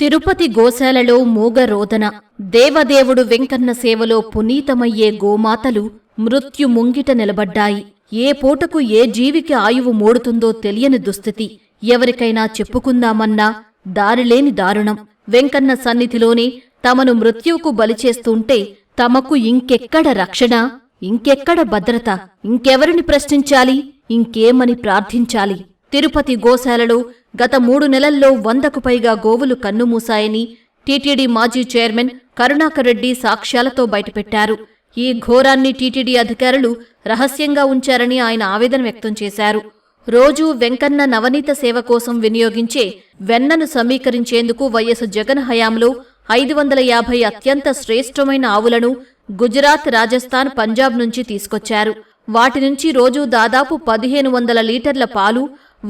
తిరుపతి గోశాలలో మూగ రోదన దేవదేవుడు వెంకన్న సేవలో పునీతమయ్యే గోమాతలు మృత్యు ముంగిట నిలబడ్డాయి. ఏ పూటకు ఏ జీవికి ఆయువు మోడుతుందో తెలియని దుస్థితి. ఎవరికైనా చెప్పుకుందామన్నా దారిలేని దారుణం. వెంకన్న సన్నిధిలోనే తమను మృత్యువుకు బలిచేస్తుంటే తమకు ఇంకెక్కడ రక్షణ? ఇంకెక్కడ భద్రత? ఇంకెవరిని ప్రశ్నించాలి? ఇంకేమని ప్రార్థించాలి? తిరుపతి గోశాలలో గత మూడు నెలల్లో వందకు పైగా గోవులు కన్నుమూశాయని టీటీడీ మాజీ చైర్మన్ కరుణాకర్ రెడ్డి సాక్ష్యాలతో బయటపెట్టారు. ఈ ఘోరాన్ని టీటీడీ అధికారులు రహస్యంగా ఉంచారని ఆయన ఆవేదన వ్యక్తం చేశారు. రోజూ వెంకన్న నవనీత సేవ కోసం వినియోగించే వెన్నను సమీకరించేందుకు వైఎస్ జగన్ హయాంలో ఐదు వందల యాభై అత్యంత శ్రేష్టమైన ఆవులను గుజరాత్ రాజస్థాన్ పంజాబ్ నుంచి తీసుకొచ్చారు. వాటి నుంచి రోజూ దాదాపు పదిహేను వందల లీటర్ల పాలు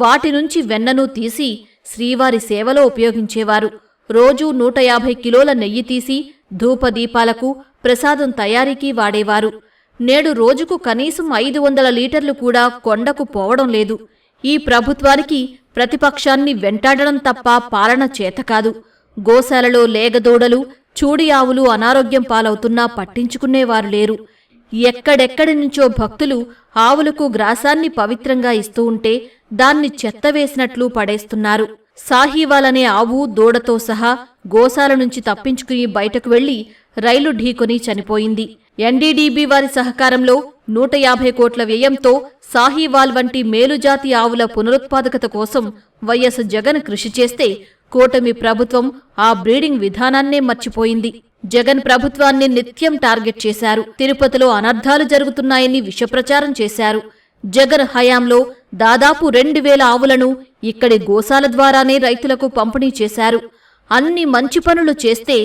వాటి నుంచి వెన్నను తీసి శ్రీవారి సేవలో ఉపయోగించేవారు. రోజూ నూట యాభై కిలోల నెయ్యి తీసి ధూపదీపాలకు ప్రసాదం తయారీకి వాడేవారు. నేడు రోజుకు కనీసం ఐదు వందల లీటర్లు కూడా కొండకు పోవడం లేదు. ఈ ప్రభుత్వానికి ప్రతిపక్షాన్ని వెంటాడడం తప్ప పాలన చేతకాదు గోశాలలో లేగదూడలు చూడి ఆవులు అనారోగ్యం పాలవుతున్నా పట్టించుకునేవారు లేరు. ఎక్కడెక్కడి నుంచో భక్తులు ఆవులకు గ్రాసాన్ని పవిత్రంగా ఇస్తూ ఉంటే దాన్ని చెత్త వేసినట్లు పడేస్తున్నారు. సాహీవాలనే అనే ఆవు దూడతో సహా గోశాల నుంచి తప్పించుకుని బయటకు వెళ్ళి రైలు ఢీకొని చనిపోయింది. ఎన్డీడీబీ వారి సహకారంలో నూట యాభై కోట్ల వ్యయంతో సాహీవాల్ వంటి మేలుజాతి ఆవుల పునరుత్పాదకత కోసం వైఎస్ జగన్ కృషి చేస్తే కూటమి ప్రభుత్వం ఆ బ్రీడింగ్ విధానాన్నే మర్చిపోయింది. జగన్ ప్రభుత్వాన్ని నిత్యం టార్గెట్ చేశారు. తిరుపతిలో అనర్థాలు జరుగుతున్నాయని విషప్రచారం చేశారు. జగన్ హయాంలో దాదాపు రెండు వేల ఆవులను ఇక్కడి గోశాల ద్వారానే రైతులకు పంపిణీ చేశారు. అన్ని మంచి పనులు చేస్తే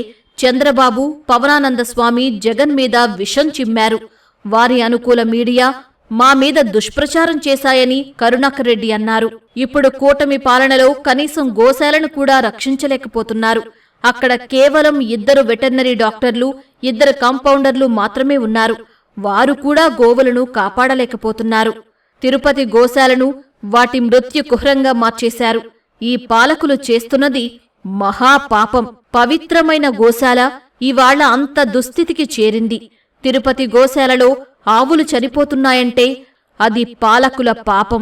చంద్రబాబు పవనానంద స్వామి జగన్ మీద విషం చిమ్మారు. వారి అనుకూల మీడియా మా మీద దుష్ప్రచారం చేశాయని కరుణాకర్ రెడ్డి అన్నారు. ఇప్పుడు కూటమి పాలనలో కనీసం గోశాలను కూడా రక్షించలేకపోతున్నారు. అక్కడ కేవలం ఇద్దరు వెటర్నరీ డాక్టర్లు ఇద్దరు కాంపౌండర్లు మాత్రమే ఉన్నారు. వారు కూడా గోవులను కాపాడలేకపోతున్నారు. తిరుపతి గోశాలను వాటి మృత్యు కుహరంగా మార్చేశారు. ఈ పాలకులు చేస్తున్నది మహాపాపం. పవిత్రమైన గోశాల ఇవాళ అంత దుస్థితికి చేరింది. తిరుపతి గోశాలలో ఆవులు చనిపోతున్నాయంటే అది పాలకుల పాపం.